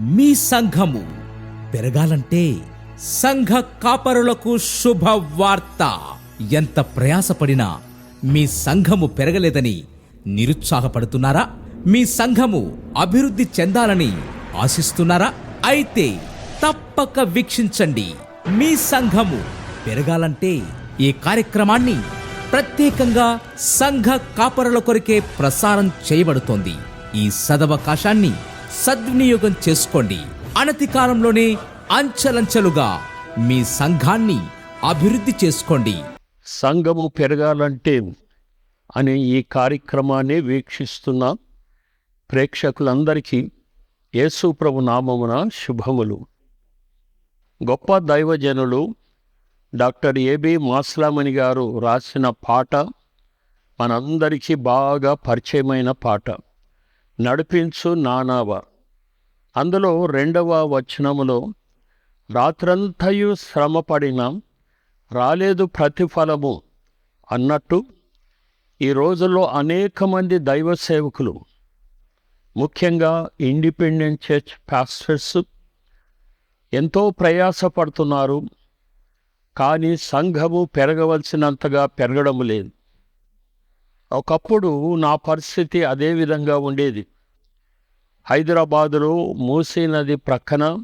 మీ సంఘము పెరగాలంటే సంఘ కాపరులకు శుభవార్త. ఎంత ప్రయాసపడినా మీ సంఘము పెరగలేదని నిరుత్సాహపడుతున్నారా? మీ సంఘము అభివృద్ధి చెందాలని ఆశిస్తున్నారా? అయితే తప్పక వీక్షించండి. మీ సంఘము పెరగాలంటే ఈ కార్యక్రమాన్ని ప్రత్యేకంగా సంఘ కాపరుల కొరకే ప్రసారం చేయబడుతోంది. ఈ సదవకాశాన్ని సద్వినియోగం చేసుకోండి. అనతి కాలంలోనే అంచెలంచెలుగా మీ సంఘాన్ని అభివృద్ధి చేసుకోండి. సంఘము పెరగాలంటే అనే ఈ కార్యక్రమాన్ని వీక్షిస్తున్న. ప్రేక్షకులందరికీ యేసుప్రభు నామమున శుభములు. గొప్ప దైవజనులు డాక్టర్ ఏబి మాస్లామణి గారు రాసిన పాట మనందరికీ బాగా పరిచయమైన పాట. నడిపించు నానావ. అందులో రెండవ వచనములో రాత్రంతయు శ్రమపడిన రాలేదు ప్రతిఫలము అన్నట్టు ఈ రోజుల్లో అనేక మంది దైవ సేవకులు ముఖ్యంగా ఇండిపెండెంట్ చర్చ్ పాస్టర్స్ ఎంతో ప్రయాసపడుతున్నారు కానీ సంఘము పెరగవలసినంతగా పెరగడం లేదు. ఒకప్పుడు నా పరిస్థితి అదే విధంగా ఉండేది. హైదరాబాదులో మూసీ నది ప్రక్కన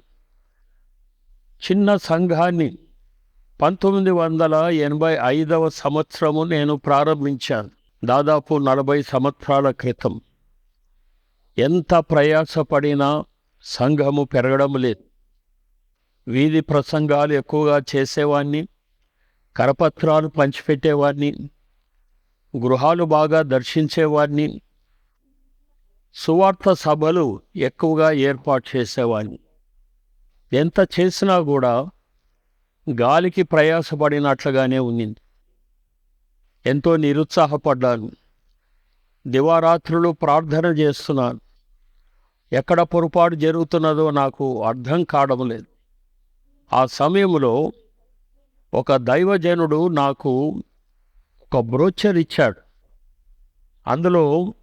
చిన్న సంఘాన్ని పంతొమ్మిది వందల ఎనభై ఐదవ సంవత్సరము నేను ప్రారంభించాను. దాదాపు నలభై సంవత్సరాల క్రితం. ఎంత ప్రయాసపడినా సంఘము పెరగడం లేదు. వీధి ప్రసంగాలు ఎక్కువగా చేసేవాడిని కరపత్రాలు పంచిపెట్టేవాడిని గృహాలు బాగా దర్శించేవాడిని సువార్త సభలు ఎక్కువగా ఏర్పాటు చేసేవాడిని ఎంత చేసినా కూడా గాలికి ప్రయాసపడినట్లుగానే ఉంది ఎంతో నిరుత్సాహపడ్డాను. దివారాత్రులు ప్రార్థన చేస్తున్నాను. ఎక్కడ పొరపాటు జరుగుతున్నదో నాకు అర్థం కావడం లేదు. ఆ సమయంలో ఒక దైవజనుడు నాకు ఒక బ్రోచర్ ఇచ్చాడు. అందులో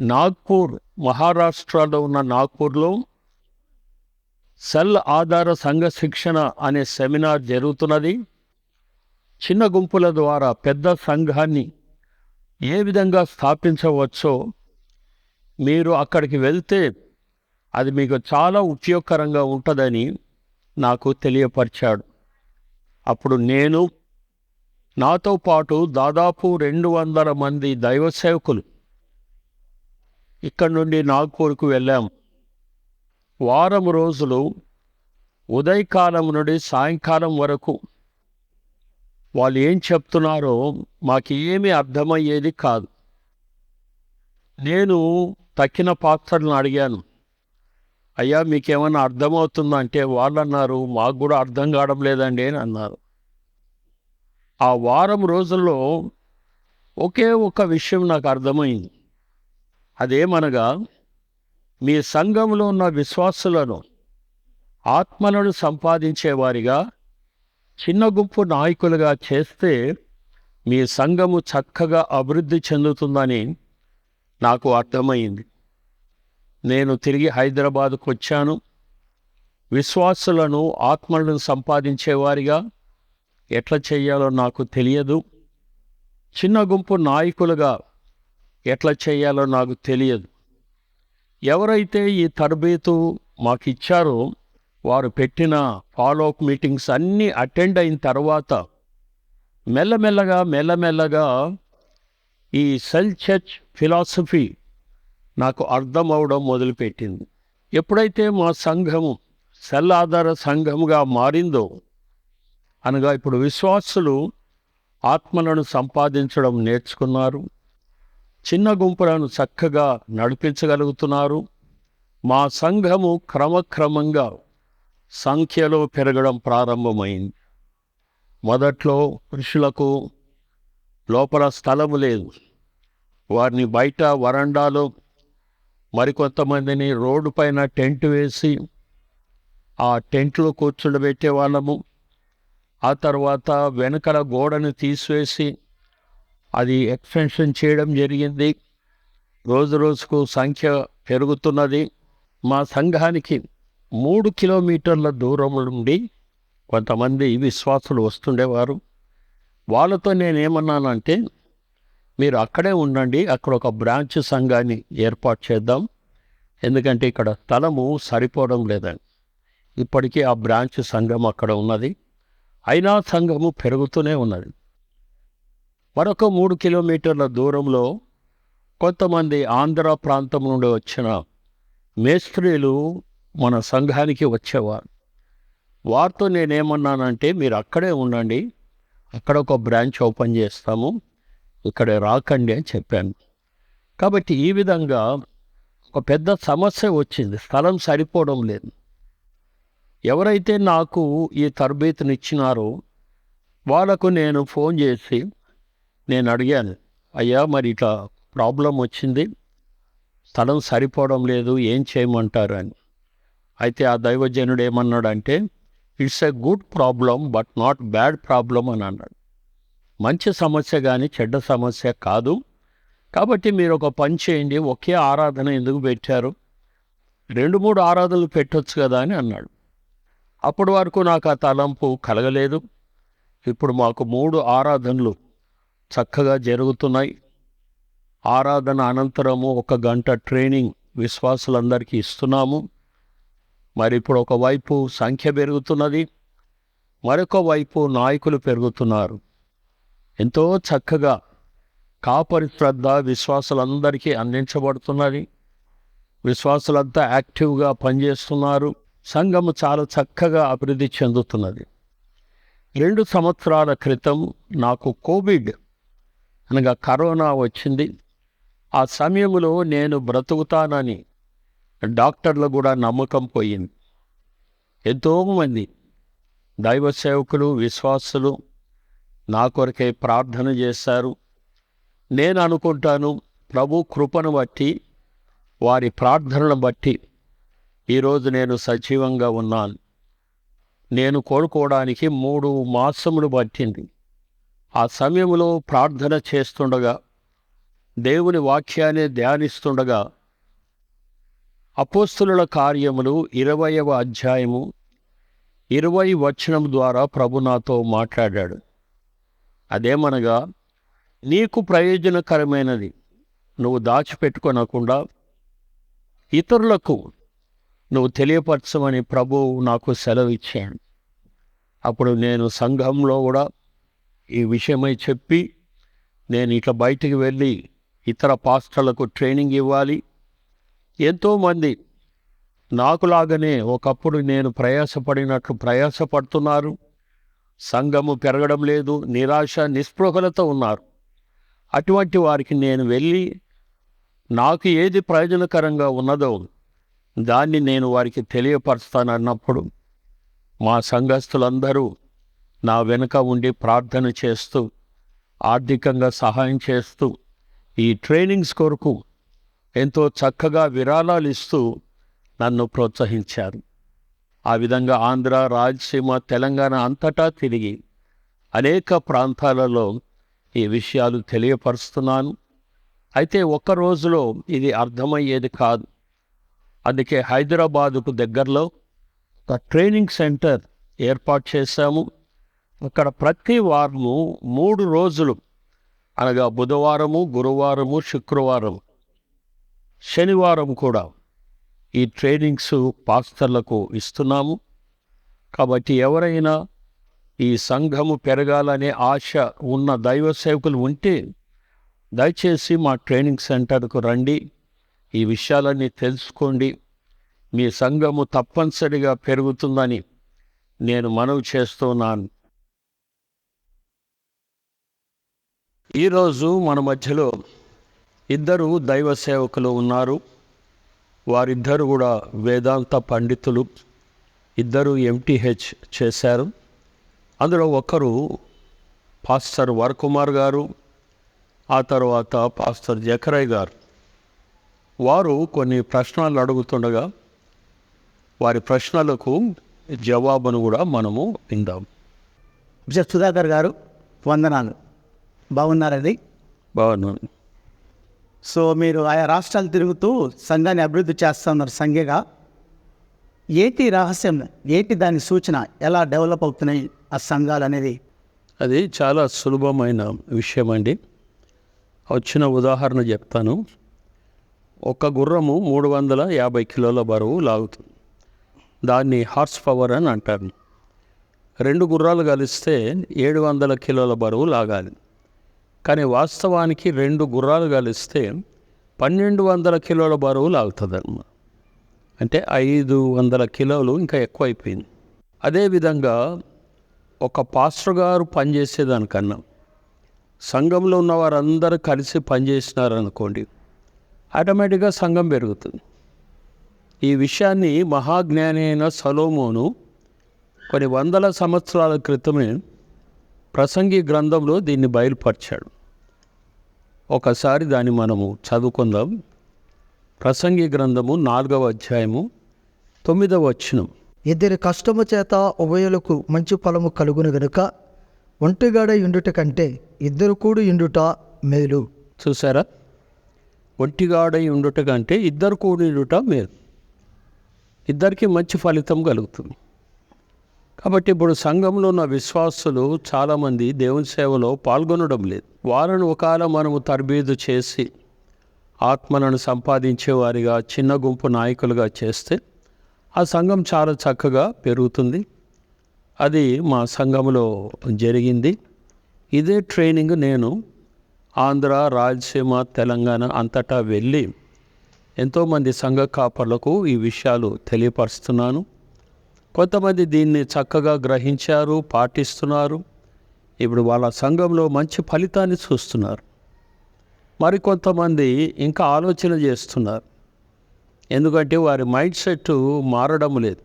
నాగ్పూర్ మహారాష్ట్రలో ఉన్న నాగ్పూర్లో సెల్ ఆధార సంఘ శిక్షణ అనే సెమినార్ జరుగుతున్నది. చిన్న గుంపుల ద్వారా పెద్ద సంఘాన్ని ఏ విధంగా స్థాపించవచ్చో మీరు అక్కడికి వెళ్తే అది మీకు చాలా ఉపయోగకరంగా ఉంటుందని నాకు తెలియపరిచాడు. అప్పుడు నేను నాతో పాటు దాదాపు రెండు వందల మంది దైవ సేవకులు. ఇక్కడి నుండి నాగ్పూర్కు వెళ్ళాము వారం రోజులు ఉదయకాలం నుండి సాయంకాలం వరకు. వాళ్ళు ఏం చెప్తున్నారో మాకు ఏమీ అర్థమయ్యేది కాదు. నేను తక్కిన పాత్రలను అడిగాను. అయ్యా మీకేమైనా అర్థమవుతుందంటే వాళ్ళు అన్నారు మాకు కూడా అర్థం కావడం లేదండి అని అన్నారు. ఆ వారం రోజుల్లో ఒకే ఒక విషయం నాకు అర్థమైంది. అదేమనగా మీ సంఘంలో ఉన్న విశ్వాసులను ఆత్మలను సంపాదించేవారిగా చిన్న గుంపు నాయకులుగా చేస్తే మీ సంఘము చక్కగా అభివృద్ధి చెందుతుందని నాకు అర్థమైంది. నేను తిరిగి హైదరాబాద్కు వచ్చాను విశ్వాసులను ఆత్మలను సంపాదించేవారిగా ఎట్లా చేయాలో నాకు తెలియదు. చిన్న గుంపు నాయకులుగా ఎట్లా చేయాలో నాకు తెలియదు. ఎవరైతే ఈ తరబేతు మాకు ఇచ్చారో వారు పెట్టిన ఫాలోఅప్ మీటింగ్స్ అన్నీ అటెండ్ అయిన తర్వాత మెల్లమెల్లగా మెల్లమెల్లగా ఈ సెల్ చర్చ్ ఫిలాసఫీ నాకు అర్థం అవడం మొదలుపెట్టింది. ఎప్పుడైతే మా సంఘము సెల్ ఆధార సంఘముగా మారిందో అనగా ఇప్పుడు విశ్వాసులు ఆత్మలను సంపాదించడం నేర్చుకున్నారు. చిన్న గుంపులను చక్కగా నడిపించగలుగుతున్నారు. మా సంఘము క్రమక్రమంగా సంఖ్యలో పెరగడం ప్రారంభమైంది. మొదట్లో పురుషులకు లోపల స్థలము లేదు. వారిని బయట వరండాలో మరికొంతమందిని రోడ్డు పైన టెంట్ వేసి ఆ టెంట్లో కూర్చుండబెట్టే వాళ్ళము ఆ తర్వాత వెనకల గోడను తీసివేసి అది ఎక్స్టెన్షన్ చేయడం జరిగింది. రోజు రోజుకు సంఖ్య పెరుగుతున్నది. మా సంఘానికి మూడు కిలోమీటర్ల దూరం నుండి కొంతమంది విశ్వాసులు వస్తుండేవారు. వాళ్ళతో నేనేమన్నానంటే మీరు అక్కడే ఉండండి అక్కడ ఒక బ్రాంచ్ సంఘాన్ని ఏర్పాటు చేద్దాం. ఎందుకంటే ఇక్కడ స్థలము సరిపోవడం లేదండి ఇప్పటికీ ఆ బ్రాంచ్ సంఘం అక్కడ ఉన్నది. అయినా సంఘము పెరుగుతూనే ఉన్నది. మరొక మూడు కిలోమీటర్ల దూరంలో కొంతమంది ఆంధ్ర ప్రాంతం నుండి వచ్చిన మేస్త్రీలు మన సంఘానికి వచ్చేవారు. వారితో నేనేమన్నానంటే మీరు అక్కడే ఉండండి అక్కడ ఒక బ్రాంచ్ ఓపెన్ చేస్తాము ఇక్కడ రాకండి అని చెప్పాను. కాబట్టి ఈ విధంగా ఒక పెద్ద సమస్య వచ్చింది. స్థలం సరిపోవడం లేదు. ఎవరైతే నాకు ఈ తరబేతునిచ్చినారో వాళ్ళకు నేను ఫోన్ చేసి నేను అడిగాను అయ్యా మరి ఇట్లా ప్రాబ్లం వచ్చింది స్థలం సరిపోవడం లేదు ఏం చేయమంటారు? అని. అయితే ఆ దైవజనుడు ఏమన్నాడంటే it's a good problem but not bad problem అని అన్నాడు. మంచి సమస్య కానీ చెడ్డ సమస్య కాదు. కాబట్టి మీరు ఒక పని చేయండి ఒకే ఆరాధన ఎందుకు పెట్టారు? రెండు మూడు ఆరాధనలు పెట్టొచ్చు కదా అని అన్నాడు. అప్పటి వరకు నాకు ఆ తలంపు కలగలేదు. ఇప్పుడు మాకు మూడు ఆరాధనలు చక్కగా జరుగుతున్నాయి. ఆరాధన అనంతరము ఒక గంట ట్రైనింగ్ విశ్వాసులందరికీ ఇస్తున్నాము. మరి ఇప్పుడు ఒకవైపు సంఖ్య పెరుగుతున్నది మరొక వైపు నాయకులు పెరుగుతున్నారు. ఎంతో చక్కగా కాపరి శ్రద్ధ విశ్వాసులందరికీ అందించబడుతున్నది. విశ్వాసులంతా యాక్టివ్గా పనిచేస్తున్నారు. సంఘము చాలా చక్కగా అభివృద్ధి చెందుతున్నది. రెండు సంవత్సరాల క్రితం నాకు కోవిడ్ అనగా కరోనా వచ్చింది. ఆ సమయంలో నేను బ్రతుకుతానని డాక్టర్లు కూడా నమ్మకం పోయింది. ఎంతోమంది దైవ సేవకులు విశ్వాసులు నా కొరకే ప్రార్థన చేశారు. నేను అనుకుంటాను ప్రభు కృపను బట్టి వారి ప్రార్థనను బట్టి ఈరోజు నేను సజీవంగా ఉన్నాను. నేను కోరుకోవడానికి మూడు మాసములు పట్టింది. ఆ సమయంలో ప్రార్థన చేస్తుండగా దేవుని వాక్యాన్ని ధ్యానిస్తుండగా అపోస్తుల కార్యములు ఇరవయవ అధ్యాయము ఇరవై వచనం ద్వారా ప్రభు నాతో మాట్లాడాడు. అదేమనగా నీకు ప్రయోజనకరమైనది నువ్వు దాచిపెట్టుకొనకుండా ఇతరులకు నువ్వు తెలియపరచమని ప్రభువు నాకు సెలవు ఇచ్చాడు. అప్పుడు నేను సంఘంలో కూడా ఈ విషయమై చెప్పి నేను ఇట్లా బయటికి వెళ్ళి ఇతర పాస్టర్లకు ట్రైనింగ్ ఇవ్వాలి. ఎంతోమంది నాకులాగానే ఒకప్పుడు నేను ప్రయాసపడినట్లు ప్రయాసపడుతున్నారు. సంఘము పెరగడం లేదు నిరాశ నిస్పృహలతో ఉన్నారు. అటువంటి వారికి నేను వెళ్ళి నాకు ఏది ప్రయోజనకరంగా ఉన్నదో దాన్ని నేను వారికి తెలియపరుస్తానన్నప్పుడు మా సంఘస్థులందరూ నా వెనుక ఉండి ప్రార్థన చేస్తూ ఆర్థికంగా సహాయం చేస్తూ ఈ ట్రైనింగ్స్ కొరకు ఎంతో చక్కగా విరాళాలు ఇస్తూ నన్ను ప్రోత్సహించారు. ఆ విధంగా ఆంధ్ర రాయలసీమ తెలంగాణ అంతటా తిరిగి అనేక ప్రాంతాలలో ఈ విషయాలు తెలియపరుస్తున్నాను. అయితే ఒక్క రోజులో ఇది అర్థమయ్యేది కాదు. అందుకే హైదరాబాదుకు దగ్గరలో ఒక ట్రైనింగ్ సెంటర్ ఏర్పాటు చేశాము. అక్కడ ప్రతి వారము మూడు రోజులు అనగా బుధవారము గురువారము శుక్రవారం శనివారం కూడా ఈ ట్రైనింగ్స్ పాస్టర్లకు ఇస్తున్నాము. కాబట్టి ఎవరైనా ఈ సంఘము పెరగాలనే ఆశ ఉన్న దైవ సేవకులు ఉంటే దయచేసి మా ట్రైనింగ్ సెంటర్కు రండి. ఈ విషయాలన్నీ తెలుసుకోండి. మీ సంఘము తప్పనిసరిగా పెరుగుతుందని నేను మనవి చేస్తున్నాను. ఈరోజు మన మధ్యలో ఇద్దరు దైవ సేవకులు ఉన్నారు. వారిద్దరు కూడా వేదాంత పండితులు. ఇద్దరు ఎంటీహెచ్ చేశారు. అందులో ఒకరు పాస్టర్ వరకుమార్ గారు ఆ తర్వాత పాస్టర్ జకరయ్ గారు. వారు కొన్ని ప్రశ్నలు అడుగుతుండగా వారి ప్రశ్నలకు జవాబును కూడా మనము విందాం. సో మీరు ఆయా రాష్ట్రాలు తిరుగుతూ సంఘాన్ని అభివృద్ధి చేస్తూ ఉన్నారు సంఘగా. ఏంటి రహస్యం ఏంటి దాని సూచన ఎలా డెవలప్ అవుతున్నాయి ఆ సంఘాలు అనేది? అది చాలా సులభమైన విషయం అండి వచ్చిన ఉదాహరణ చెప్తాను. ఒక గుర్రము మూడు వందల యాభై కిలోల బరువు లాగుతుంది. దాన్ని హార్స్ పవర్ అని అంటారు. రెండు గుర్రాలు కలిస్తే ఏడు వందల కిలోల బరువు లాగాలి. కానీ వాస్తవానికి రెండు గుర్రాలు కలిస్తే పన్నెండు వందల కిలోల బరువు లాగుతుంది అంటే ఐదు వందల కిలోలు ఇంకా ఎక్కువైపోయింది. అదేవిధంగా ఒక పాస్టర్ గారు పనిచేసేదానికన్నా సంఘంలో ఉన్న వారందరూ కలిసి పనిచేసినారనుకోండి ఆటోమేటిక్గా సంఘం పెరుగుతుంది. ఈ విషయాన్ని మహాజ్ఞాని అయిన సలోమోను కొన్ని వందల సంవత్సరాల క్రితమే ప్రసంగి గ్రంథంలో దీన్ని బయలుపరిచాడు. ఒకసారి దాన్ని మనము చదువుకుందాం. ప్రసంగి గ్రంథము నాలుగవ అధ్యాయము తొమ్మిదవ వచనం. ఇద్దరి కష్టము చేత ఉభయులకు మంచి ఫలము కలుగును గనుక ఒంటిగాడ ఇండుట కంటే ఇద్దరు కూడు ఇండుట మేలు. చూసారా ఒంటిగాడై ఉండుట కంటే ఇద్దరు కూడిడుట మేలు. ఇద్దరికి మంచి ఫలితం కలుగుతుంది. కాబట్టి ఇప్పుడు సంఘంలో ఉన్న విశ్వాసులు చాలామంది దేవుని సేవలో పాల్గొనడం లేదు. వారిని ఒకవేళ మనము తరబీదు చేసి ఆత్మలను సంపాదించే వారిగా చిన్న గుంపు నాయకులుగా చేస్తే ఆ సంఘం చాలా చక్కగా పెరుగుతుంది. అది మా సంఘంలో జరిగింది. ఇదే ట్రైనింగ్ నేను ఆంధ్ర రాయలసీమ తెలంగాణ అంతటా వెళ్ళి ఎంతోమంది సంఘ కాపర్లకు ఈ విషయాలు తెలియపరుస్తున్నాను. కొంతమంది దీన్ని చక్కగా గ్రహించారు పాటిస్తున్నారు. ఇప్పుడు వాళ్ళ సంఘంలో మంచి ఫలితాన్ని చూస్తున్నారు. మరికొంతమంది ఇంకా ఆలోచన చేస్తున్నారు. ఎందుకంటే వారి మైండ్ సెట్ మారడం లేదు.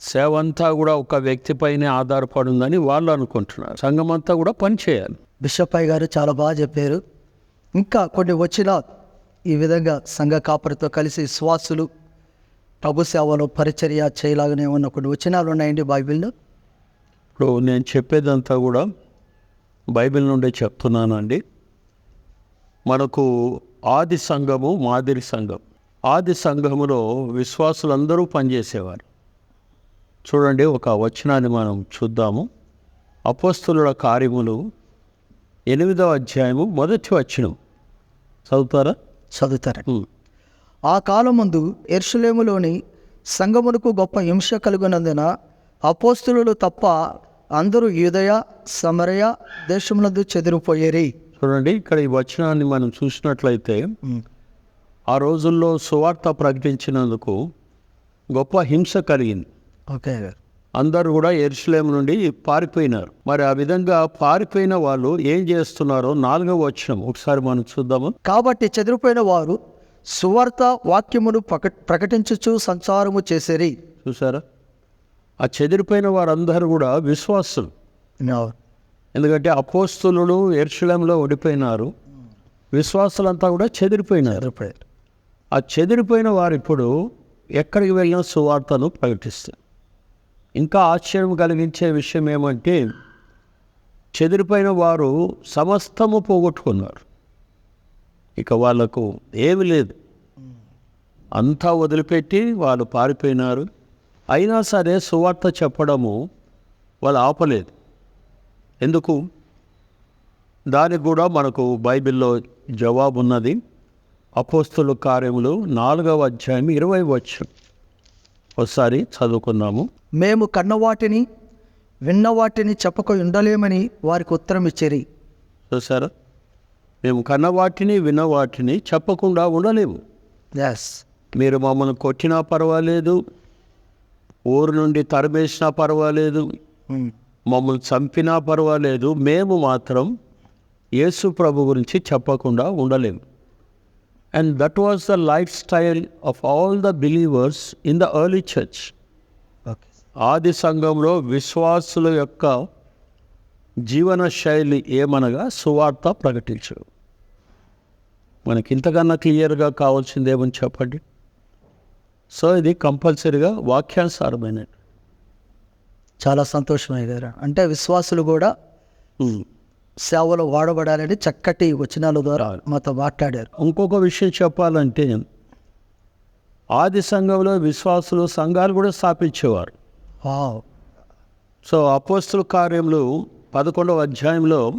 సేవ అంతా కూడా ఒక వ్యక్తిపైనే ఆధారపడి ఉందని వాళ్ళు అనుకుంటున్నారు. సంఘం అంతా కూడా పని చేయాలి. బిషప్ అయ్య గారు చాలా బాగా చెప్పారు. ఇంకా కొన్ని వచ్చిన ఈ విధంగా సంఘ కాపరితో కలిసి విశ్వాసులు ప్రభు సేవలో పరిచర్య చేయలాగానే ఉన్న కొన్ని వచనాలు ఉన్నాయండి బైబిల్లో. ఇప్పుడు నేను చెప్పేదంతా కూడా బైబిల్ నుండే చెప్తున్నానండి. మనకు ఆది సంఘము మాదిరి సంఘం. ఆది సంఘములో విశ్వాసులందరూ పనిచేసేవారు. చూడండి ఒక వచనాన్ని మనం చూద్దాము. అపోస్తుల కార్యములు ఎనిమిదవ అధ్యాయము మొదటి వచనం. చదువుతారా? చదువుతారు. ఆ కాలమందు ఎర్షులేములోని సంగమునకు గొప్ప హింస కలుగునందున అపోస్తులు తప్ప అందరూ యూదయ సమరయ దేశములందు చెదిరిపోయేరి. చూడండి ఇక్కడ ఈ వచనాన్ని మనం చూసినట్లయితే ఆ రోజుల్లో సువార్త ప్రకటించినందుకు గొప్ప హింస కలిగింది. ఓకే. అందరూ కూడా ఎరుసలేం నుండి పారిపోయినారు. మరి ఆ విధంగా పారిపోయిన వాళ్ళు ఏం చేస్తున్నారో నాలుగవ వచనం ఒకసారి మనం చూద్దాము. కాబట్టి చెదిరిపోయిన వారు సువార్త వాక్యమును ప్రక ప్రకటించుచు సంచారము చేసేరి. చూసారా ఆ చెదిరిపోయిన వారందరూ కూడా విశ్వాసులు. ఎందుకంటే అపోస్తులు ఎరుసలేంలో ఓడిపోయినారు. విశ్వాసులంతా కూడా చెదిరిపోయినారు. ఆ చెదిరిపోయిన వారు ఇప్పుడు ఎక్కడికి వెళ్ళినా సువార్తను ప్రకటిస్తారు. ఇంకా ఆశ్చర్యం కలిగించే విషయం ఏమంటే చెదిరిపోయిన వారు సమస్తము పోగొట్టుకున్నారు. ఇక వాళ్ళకు ఏమి లేదు. అంతా వదిలిపెట్టి వాళ్ళు పారిపోయినారు. అయినా సరే సువార్త చెప్పడము వాళ్ళు ఆపలేదు. ఎందుకు? దానికి కూడా మనకు బైబిల్లో జవాబు ఉన్నది అపోస్తుల కార్యములు నాలుగవ అధ్యాయం ఇరవై వచ్చు ఒకసారి చదువుకుందాము. మేము కన్నవాటిని విన్నవాటిని చెప్పక ఉండలేమని వారికి ఉత్తరం ఇచ్చేరి. చూసారా మేము కన్నవాటిని విన్నవాటిని చెప్పకుండా ఉండలేము. ఎస్ మీరు మమ్మల్ని కొట్టినా పర్వాలేదు ఊరు నుండి తరిమేసినా పర్వాలేదు మమ్మల్ని చంపినా పర్వాలేదు. మేము మాత్రం యేసు ప్రభు గురించి చెప్పకుండా ఉండలేము. And that was the lifestyle of all the believers in the early church okay ఆది సంఘంలో విశ్వాసుల యొక్క జీవన శైలి ఏమనగా సువార్త ప్రకటించడం. మనకి ఇంతకన్నా క్లియర్గా కావాల్సిందేమని చెప్పండి? సో ఇది కంపల్సరీగా వాక్యానుసారమైనది. చాలా సంతోషమయ్య గారు అంటే విశ్వాసులు కూడా. సేవలో వాడబడాలని చక్కటి వచనాల ద్వారా మాతో మాట్లాడారు. ఇంకొక విషయం చెప్పాలంటే ఆది సంఘంలో విశ్వాసులు సంఘాలు కూడా స్థాపించేవారు. సో అపోస్తుల కార్యములు పదకొండవ అధ్యాయంలో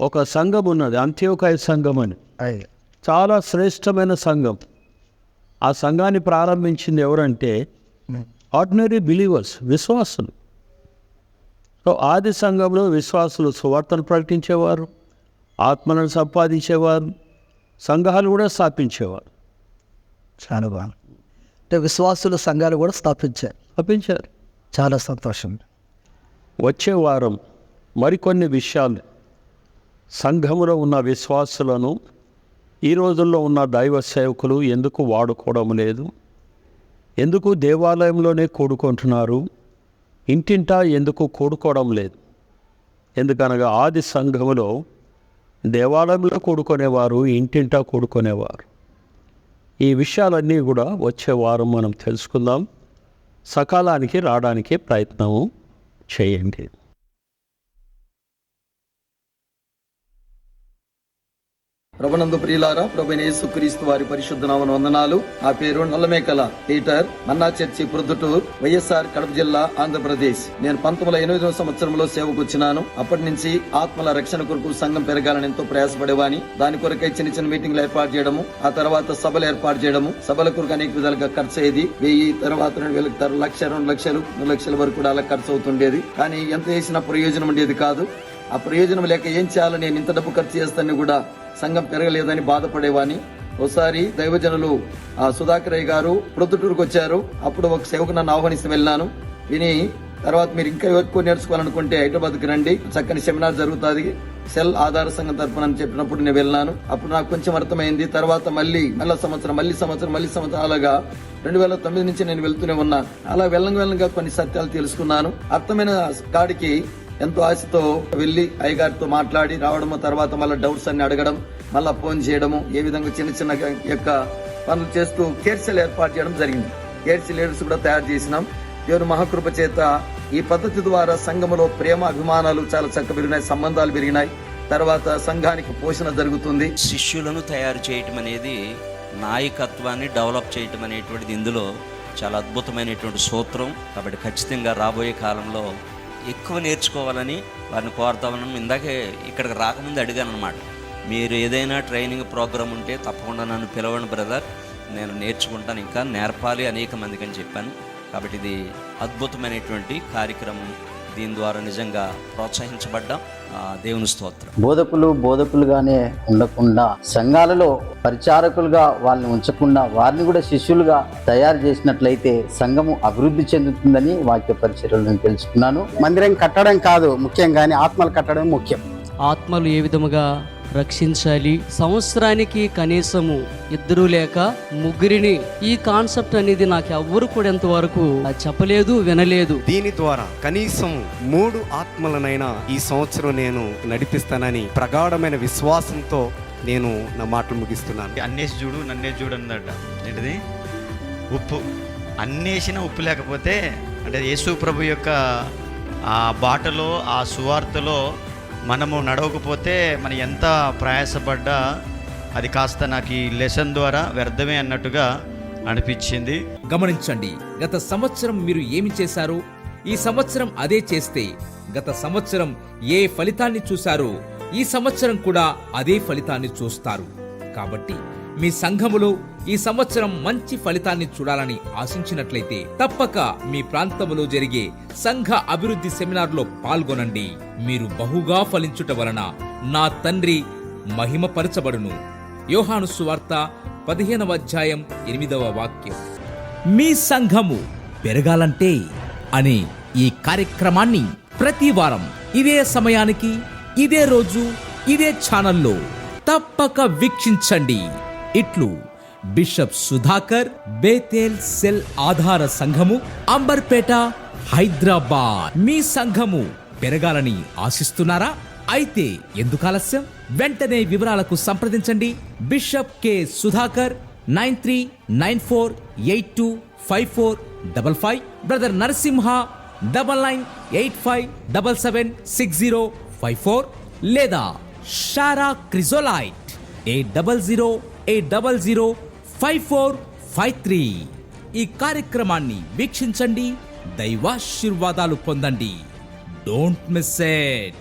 ఒక సంఘం ఉన్నది అంత్యోకాయ సంఘం అని. చాలా శ్రేష్టమైన సంఘం. ఆ సంఘాన్ని ప్రారంభించింది ఎవరంటే ఆర్డినరీ బిలీవర్స్ విశ్వాసులు. సో ఆది సంఘంలో విశ్వాసులు సువార్తను ప్రకటించేవారు ఆత్మలను సంపాదించేవారు సంఘాలు కూడా స్థాపించేవారు. చాలా బాగుంది. అంటే విశ్వాసులు సంఘాలు కూడా స్థాపించారు. స్థాపించారు. చాలా సంతోషం. వచ్చే వారం మరికొన్ని విషయాలు సంఘములో ఉన్న విశ్వాసులను ఈ రోజుల్లో ఉన్న దైవ సేవకులు ఎందుకు వాడుకోవడం లేదు ఎందుకు దేవాలయంలోనే కూడుకుంటున్నారు ఇంటింటా ఎందుకు కూడుకోవడం లేదు? ఎందుకనగా ఆది సంఘములో దేవాలయంలో కూడుకునేవారు ఇంటింటా కూడుకునేవారు. ఈ విషయాలన్నీ కూడా వచ్చే వారం మనం తెలుసుకుందాం. సకాలానికి రావడానికి ప్రయత్నము చేయండి. ప్రభునందు ప్రియులారా ప్రభు క్రీస్తు వారి పరిశుద్ధ నామన వందనాలు. ఆ పేరు నల్లమేకల పీటర్ మన్నా చర్చి ప్రొద్దుటూర్ వైఎస్ఆర్ కడప జిల్లా ఆంధ్రప్రదేశ్. నేను పంతొమ్మిది ఎనిమిదవ సంవత్సరంలో సేవకు వచ్చినాను అప్పటి నుంచి ఆత్మల రక్షణ కొరకు సంఘం పెరగాలని ఎంతో ప్రయాసపడేవాని దాని కొరకై చిన్న చిన్న మీటింగ్లు ఏర్పాటు చేయడము ఆ తర్వాత సభలు ఏర్పాటు చేయడము సభల కొరకు అనేక విధాలుగా ఖర్చు అయ్యేది వెయ్యి తర్వాత రెండు వేల లక్ష రెండు లక్షలు మూడు లక్షల వరకు కూడా అలా ఖర్చు అవుతుండేది. కానీ ఎంత చేసినా ప్రయోజనం ఉండేది కాదు. ఆ ప్రయోజనం లేక ఏం చేయాలో నేను ఇంత డబ్బు ఖర్చు చేస్తాను కూడా సంఘం పెరగలేదని బాధపడేవాని ఒకసారి దైవజనులు ఆ సుధాకరయ్య గారు ప్రొద్దుటూరుకు వచ్చారు. అప్పుడు ఒక సేవకు నన్ను ఆహ్వానిస్తూ వెళ్ళాను. విని తర్వాత మీరు ఇంకా ఎక్కువ నేర్చుకోవాలనుకుంటే హైదరాబాద్కి రండి. చక్కని సెమినార్ జరుగుతుంది. సెల్ ఆధార సంఘం తరపున అని చెప్పినప్పుడు నేను వెళ్ళాను. అప్పుడు నాకు కొంచెం అర్థమైంది. తర్వాత మళ్ళీ మళ్ళీ సంవత్సరం మళ్ళీ సంవత్సరం మళ్ళీ సంవత్సరం అలాగా రెండు వేల తొమ్మిది నుంచి నేను వెళ్తూనే ఉన్నాను అలా వెళ్ళంగా వెళ్ళంగా కొన్ని సత్యాలు తెలుసుకున్నాను. అర్థమైన కాడికి ఎంతో ఆశతో వెళ్ళి అయ్యగారితో మాట్లాడి రావడము తర్వాత మళ్ళీ డౌట్స్ అన్ని అడగడం మళ్ళీ ఫోన్ చేయడము ఏ విధంగా చిన్న చిన్న యొక్క పనులు చేస్తూ కేర్సీలు ఏర్పాటు చేయడం జరిగింది. కేర్సీ లీడర్స్ కూడా తయారు చేసినాం. దేవుని మహాకృప చేత ఈ పద్ధతి ద్వారా సంఘములో ప్రేమ అభిమానాలు చాలా చక్క పెరిగినాయి సంబంధాలు పెరిగినాయి. తర్వాత సంఘానికి పోషణ జరుగుతుంది. శిష్యులను తయారు చేయటం అనేది నాయకత్వాన్ని డెవలప్ చేయటం అనేటువంటిది ఇందులో చాలా అద్భుతమైనటువంటి సూత్రం. కాబట్టి ఖచ్చితంగా రాబోయే కాలంలో ఎక్కువ నేర్చుకోవాలని వారిని కోరుతా ఉన్నాం. ఇందాకే ఇక్కడికి రాకముందు అడిగాను అనమాట మీరు ఏదైనా ట్రైనింగ్ ప్రోగ్రామ్ ఉంటే తప్పకుండా నన్ను పిలవండి బ్రదర్. నేను నేర్చుకుంటాను ఇంకా. నేర్పాలి అనేక మందికి అని చెప్పాను. కాబట్టి ఇది అద్భుతమైనటువంటి కార్యక్రమం. దీని ద్వారా నిజంగా ప్రోత్సహించబడ్డాం ఆ, దేవుని స్తోత్రం. బోధకులు బోధకులుగానే ఉండకుండా సంఘాలలో పరిచారకులుగా వాళ్ళని ఉంచకుండా వారిని కూడా శిష్యులుగా తయారు చేసినట్లయితే సంఘము అభివృద్ధి చెందుతుందని వాక్య పరిచర్యలను తెలుసుకున్నాను. మందిరం కట్టడం కాదు ముఖ్యంగానే ఆత్మలు కట్టడం ముఖ్యం. ఆత్మలు ఏ విధముగా రక్షించాలి. సంవత్సరానికి కనీసము ఇద్దరు లేక ముగ్గురిని. ఈ కాన్సెప్ట్ అనేది నాకు ఎవ్వరు కూడా ఎంతవరకు చెప్పలేదు వినలేదు. దీని ద్వారా కనీసం మూడు ఆత్మలనైనా ఈ సంవత్సరం నేను నడిపిస్తానని ప్రగాఢమైన విశ్వాసంతో నేను నా మాటలు ముగిస్తున్నాను. అన్నేసి చూడు నన్నే చూడు అన్నట ఏంటిది? ఉప్పు. అన్నేసిన ఉప్పు లేకపోతే అంటే యేసు ప్రభు యొక్క ఆ బాటలో ఆ సువార్తలో మనము నడవకపోతే మనం ఎంత ప్రయాసపడ్డా అది కాస్త నాకు ఈ లెసన్ ద్వారా వ్యర్థమే అన్నట్టుగా అనిపించింది. గమనించండి గత సంవత్సరం మీరు ఏమి చేశారు? ఈ సంవత్సరం అదే చేస్తే గత సంవత్సరం ఏ ఫలితాన్ని చూశారో? ఈ సంవత్సరం కూడా అదే ఫలితాన్ని చూస్తారు. కాబట్టి మీ సంఘములో ఈ సంవత్సరం మంచి ఫలితాన్ని చూడాలని ఆశించినట్లయితే తప్పక మీ ప్రాంతములో జరిగే సంఘ అభివృద్ధి సెమినార్లో పాల్గొనండి. మీరు బహుగా ఫలించుట వలన నా తండ్రి మహిమపరచబడును. యోహాను సువార్త పదిహేనవ అధ్యాయం ఎనిమిదవ వాక్యం. మీ సంఘము పెరగాలంటే అనే ఈ కార్యక్రమాన్ని ప్రతి వారం ఇదే సమయానికి ఇదే రోజు ఇదే ఛానల్లో తప్పక వీక్షించండి. ఇట్లు బిషప్ సుధాకర్ బేతేల్ సెల్ ఆధార సంఘము అంబర్పేట హైదరాబాద్. మీ సంఘము పెరగాలని ఆశిస్తున్నారా? అయితే ఎందుకు ఆలస్యం? వెంటనే వివరాలకు సంప్రదించండి. Bishop K Sudhakar nine three nine four eight two five four double five. Brother Narasimha double nine eight five double seven six zero five four. లేదా Sarah Chrysolite eight double zero eight double zero five four five three. ఈ కార్యక్రమాన్ని వీక్షించండి దైవాశీర్వాదాలు పొందండి. Don't miss at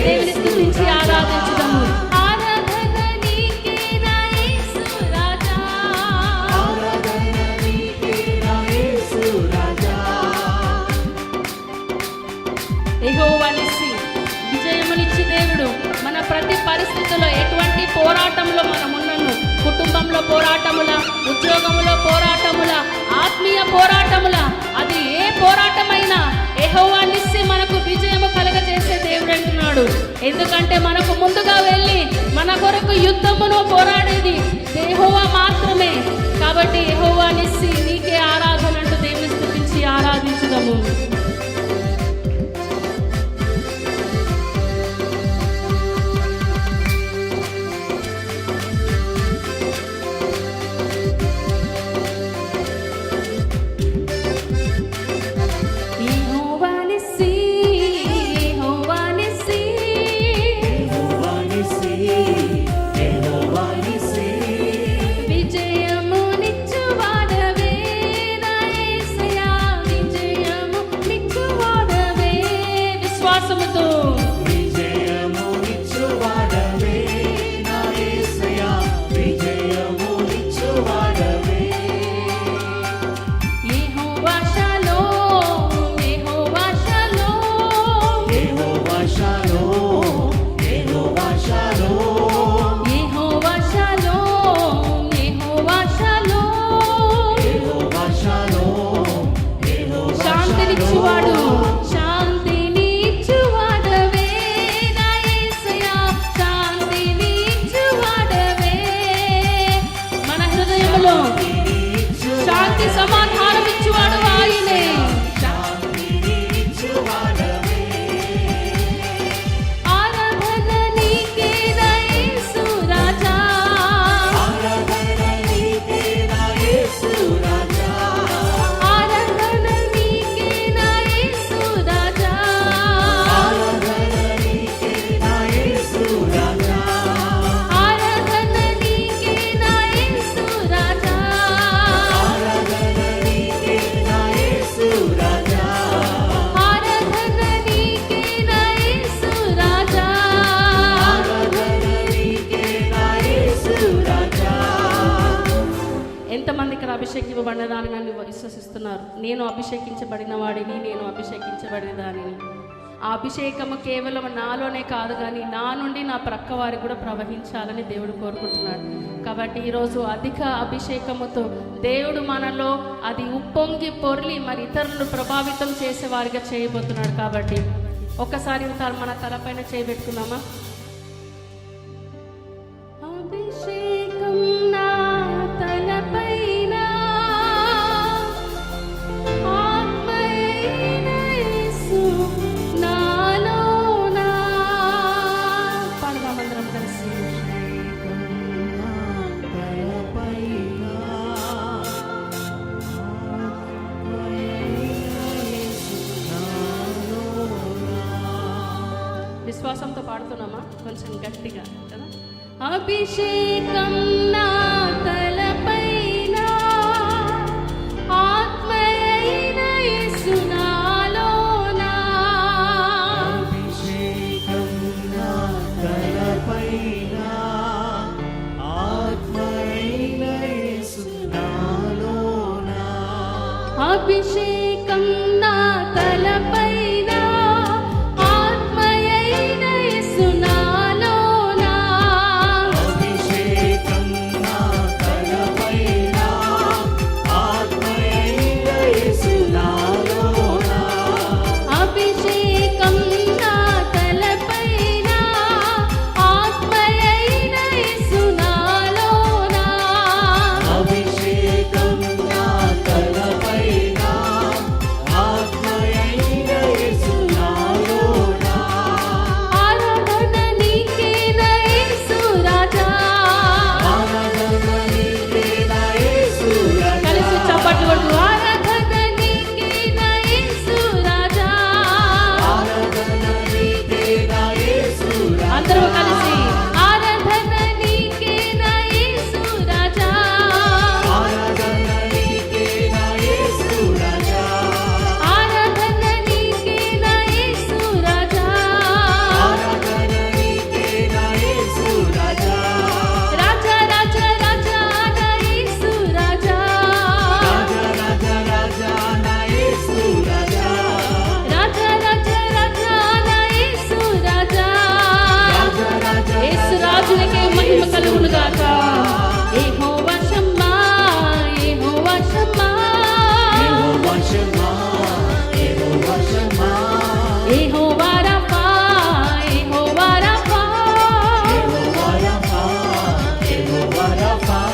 దేవుని స్థుతించి ఆరాధించుదాము ఎగోవనిసి విజయమునిచ్చి దేవుడు మన ప్రతి పరిస్థితిలో ఎటువంటి పోరాటంలో మనం ఉన్నను కుటుంబంలో పోరాటముల ఉద్యోగంలో పోరాటముల ఆత్మీయ పోరాటముల అది ఏ పోరాటమైనా యహోవా మనకు విజయము కలగజేసే దేవుడు అంటున్నాడు. ఎందుకంటే మనకు ముందుగా వెళ్ళి మన కొరకు యుద్ధమును పోరాడేది యహోవా మాత్రమే. కాబట్టి యహోవా నీకే ఆరాధన అంటూ దేవుని స్థుతించి ఆరాధించుదాము. someone ఇక్కడ నన్ను విశ్వసిస్తున్నారు. నేను అభిషేకించబడిన వాడిని నేను అభిషేకించబడిన దానిని. ఆ అభిషేకము కేవలం నాలోనే కాదు కానీ నా నుండి నా ప్రక్క వారికి కూడా ప్రవహించాలని దేవుడు కోరుకుంటున్నాడు. కాబట్టి ఈరోజు అధిక అభిషేకముతో దేవుడు మనలో అది ఉప్పొంగి పొర్లి మరి ఇతరులను ప్రభావితం చేసే వారిగా చేయబోతున్నాడు కాబట్టి ఒక్కసారి తల మన తలపైన చేయబెట్టుకున్నామా I'll find.